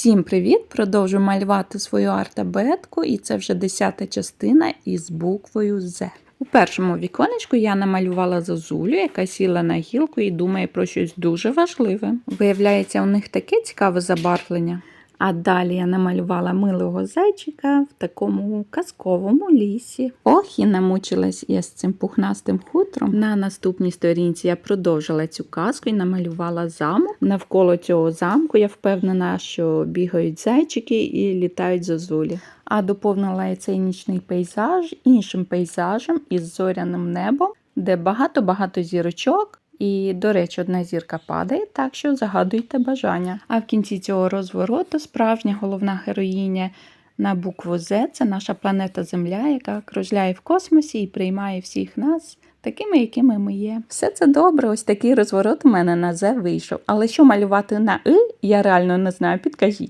Всім привіт! Продовжу малювати свою артабетку, і це вже десята частина із буквою З. У першому віконечку я намалювала зозулю, яка сіла на гілку і думає про щось дуже важливе. Виявляється, у них таке цікаве забарвлення. А далі я намалювала милого зайчика в такому казковому лісі. Ох, і намучилась я з цим пухнастим хутром. На наступній сторінці я продовжила цю казку і намалювала замок. Навколо цього замку я впевнена, що бігають зайчики і літають зозулі. А доповнила я цей нічний пейзаж іншим пейзажем із зоряним небом, де багато-багато зірочок. І, до речі, одна зірка падає, так що загадуйте бажання. А в кінці цього розвороту справжня головна героїня на букву З це наша планета Земля, яка кружляє в космосі і приймає всіх нас такими, якими ми є. Все це добре, ось такий розворот у мене на З вийшов. Але що малювати на И, я реально не знаю, підкажіть.